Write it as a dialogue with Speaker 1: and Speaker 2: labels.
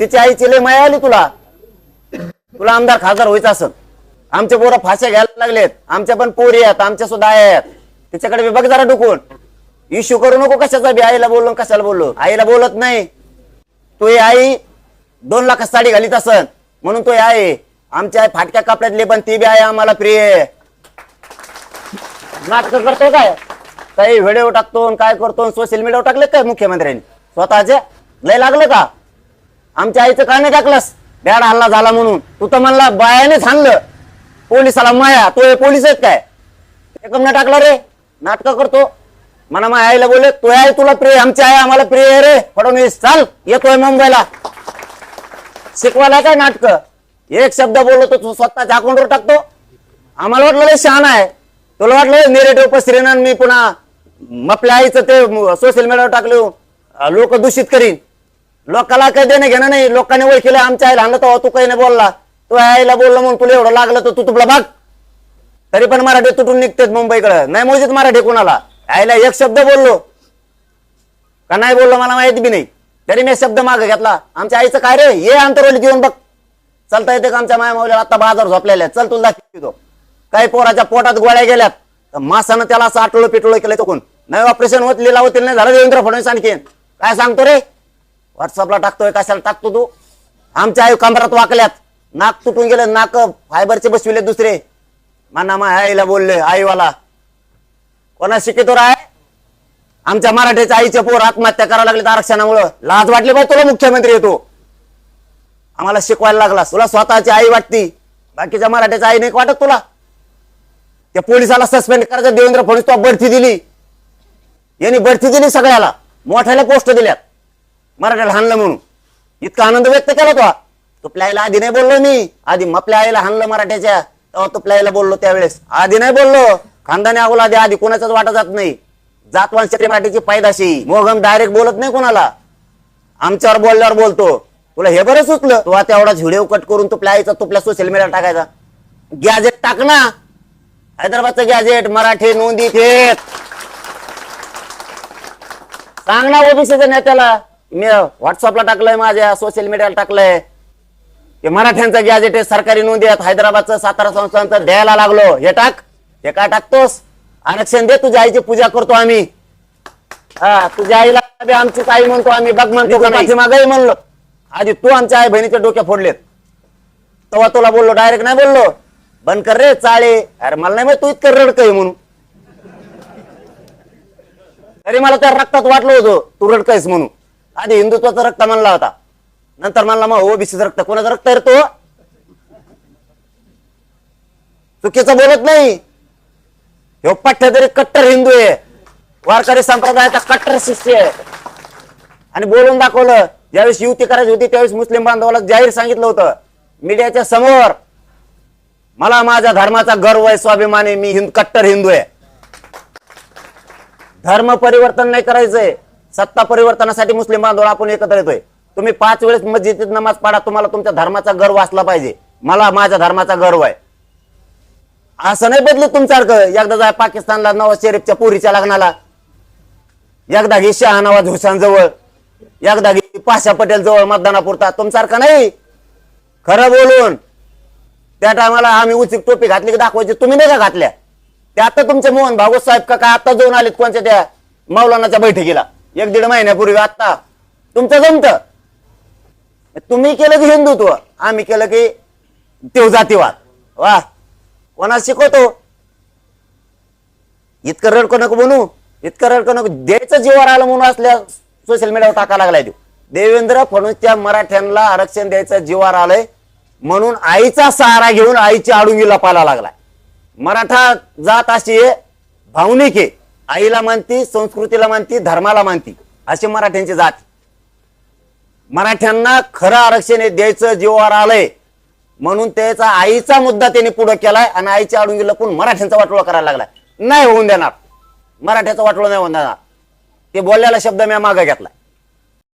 Speaker 1: तिची आईची लय माया आली तुला. तुला आमदार खासदार व्हायचं असं आमचे पोरं फाश्या घ्यायला लागलेत. आमच्या पण पोरी आहेत आमच्या सुद्धा आहेत. तिच्याकडे बी बघ जरा डुकून. इश्यू करू नको कशाचा बी. आईला बोललो कशाला बोललो. आईला बोलत नाही. तू ही आई दोन लाखात साडी घालीत असन. म्हणून तो हे आई. आमच्या आई फाटक्या कपड्यातली पण ती बी आहे आम्हाला प्रिय नाटक करतोय काय? काही व्हिडिओ टाकतो आणि काय करतो सोशल मीडियावर टाकले काय मुख्यमंत्र्यांनी? स्वतःचे? लय लागलं का? आमच्या आईचं का नाही टाकलंस. डॅड हल्ला झाला म्हणून. तू तर म्हणला बायानेच हाणलं. पोलिसाला माया तो हे पोलीस आहेत काय? एकम ना टाकला रे. नाटक करतो. मला माझ्या आईला बोले तो आहे तुला प्रिय आमची आई आम्हाला प्रिय आहे रे. फडणवीस चाल येतोय मुंबईला. शिकवायला काय नाटक? एक शब्द बोललो तो तू स्वतःच्या अकाउंटवर टाकतो. आम्हाला वाटलं शहाणा शहाण आहे. तुला वाटलं निरेटिव्ह पसरेन मी पुन्हा आपल्या आईचं ते सोशल मीडियावर टाकलो. लोक दूषित करीन. लोकाला काही देणं घेणं नाही. लोकांनी ओळखीला आमच्या आईला आणलं तेव्हा तू काही नाही बोलला. तू आईला बोललो म्हणून तुला एवढं लागलं तर तू तुला बघ. तरी पण मराठी तुटून निघतेत मुंबईकडे. नाही मोजित मराठी कोणाला? आईला एक शब्द बोललो. का नाही बोललो मला माहिती बी नाही. तरी मी शब्द मागे घेतला. आमच्या आईचं काय रे? ये अंतरवली घेऊन बघ. चलता येते का आमच्या माया मावल्या आता बाजार झोपलेल्या चल तुला दाखवतो काही पोराच्या पोटात गोळ्या गेल्यात. तर मासानं त्याला असं आटलो पिटलो केलं कोण? नाही ऑपरेशन होत लिहिला होतील नाही झालं देवेंद्र फडणवीस आणखीन. काय सांगतो रे? व्हॉट्सअपला टाकतोय कशाला टाकतो तू? आमच्या आई कमरात वाकल्यात. नाक तुटून गेलं नाक फायबरचे बसविले दुसरे. माना मा आईला बोलले आईवाला. कोणा शिकितो राय? आमच्या मराठीच्या आईचे पोर आत्महत्या करायला लागले आरक्षणामुळं. लाज वाटली पाहिजे तुला मुख्यमंत्री येतो. आम्हाला शिकवायला लागला. तुला स्वतःची आई वाटती. बाकीच्या मराठीच्या आई नाही वाटत तुला? त्या पोलिसाला सस्पेंड करायचं देवेंद्र फडणवीस तो बढती दिली. यांनी बढती दिली सगळ्याला. मोठ्याला पोस्ट दिल्यात. मराठ्याला हाणलं म्हणून. इतका आनंद व्यक्त केला तो. तुपल्या आईला आधी नाही बोललो मी. आधी मपल्या आईला हाणलं मराठ्याच्या. तेव्हा तुपल्या आईला बोललो त्यावेळेस. आधी नाही बोललो. खानदानी अगोला आधी आधी कोणाचाच वाटा जात नाही. जातवांसाठी मराठीची पायदाशी. मोगम डायरेक्ट बोलत नाही कोणाला. आमच्यावर बोलल्यावर बोलतो. तुला हे बरं सुचलं? तू आता एवढा व्हिडिओ कट करून तुपल्या आईचा तुपल्या सोशल मीडिया टाकायचा. गॅजेट टाक ना. हैदराबादचं गॅजेट मराठी नोंदी थेट सांग ना ओबीसीच्या नेत्याला. मी व्हॉट्सअपला टाकलंय माझ्या सोशल मीडियाला टाकलंय. ते मराठ्यांचं गॅजेट आहे सरकारी नोंदी आहेत हैदराबादचं सातारा संस्थांचं द्यायला लागलो. हे टाक हे काय टाकतोस? आरक्षण दे तुझ्या आईची पूजा करतो आम्ही. हा तुझ्या आईला बी आमचीच आई म्हणतो आम्ही बघ म्हणतो का मागही म्हणलो. आधी तू आमच्या आई बहिणीच्या डोक्या फोडलेत. तेव्हा तुला बोललो डायरेक्ट नाही बोललो. बंद कर रे चाळे. अरे मला नाही माहीत तू इतकं रडकय म्हणून. तरी मला त्या रक्तात वाटलं होतं तू रडकयस म्हणून. आधी हिंदुत्वाचा रक्त म्हणला होता. नंतर म्हणला मग ओबीसीचं रक्त कोणाचं रक्त आहे तो? चुकीचं बोलत नाही. ह्यो पठ्ठ्या तरी कट्टर हिंदू आहे. वारकरी संप्रदायाचा कट्टर शिष्य आहे. आणि बोलून दाखवलं ज्यावेळेस युती करायची होती त्यावेळेस मुस्लिम बांधवाला जाहीर सांगितलं होतं मीडियाच्या समोर मला माझ्या धर्माचा गर्व आहे स्वाभिमान आहे मी हिंद कट्टर हिंदू आहे. धर्म परिवर्तन नाही करायचंय. सत्ता परिवर्तनासाठी मुस्लिम बांधव आपण एकत्र येतोय. तुम्ही पाच वेळेस मस्जिदीत नमाज पाडा तुम्हाला तुमच्या धर्माचा गर्व असला पाहिजे. मला माझ्या धर्माचा गर्व आहे. असं नाही बदलत तुमच्यासारखं. एकदा जाय पाकिस्तानला नवाज शरीफच्या पुरीच्या लग्नाला. एकदा घे शहानवाज हुसेन जवळ. एकदा घे पाशा पटेल जवळ मतदानापुरता. तुमसारखं नाही. खरं बोलून. त्या टायमाला आम्ही उचित टोपी घातली की दाखवायची. तुम्ही नाही का घातल्या? ते आता तुमचे मोहन भागवत साहेब का काय? आता जाऊन आलेत कोणत्या त्या मौलानाच्या बैठकीला? एक दीड महिन्यापूर्वी आता तुमचं जमत. तुम्ही केलं की हिंदुत्व आम्ही केलं की देव जातीवाद. वा. कोणाला शिकवतो? इतकं रडको नको म्हणू इतकं रडको नको द्यायचं जीवावर आलं म्हणून असल्या सोशल मीडियावर टाका लागलाय देऊ देवेंद्र फडणवीसच्या मराठ्यांना आरक्षण द्यायचं जीवावर आलंय म्हणून आईचा सहारा घेऊन आईची आडुंगी लपायला लागलाय. मराठा जात अशी आहे भावनिक आहे. आईला मानती संस्कृतीला मानती धर्माला मानती असे मराठ्यांची जात. मराठ्यांना खरं आरक्षण हे द्यायचं जीवावर आलंय. म्हणून त्याचा आईचा मुद्दा त्यांनी पुढे केलाय आणि आईच्या आडुंगी लपून मराठ्यांचा वाटोळा करायला लागलाय. नाही होऊन देणार. मराठ्याचा वाटोळा नाही होऊन देणार. ते बोललेला शब्द मी मागे घेतलाय.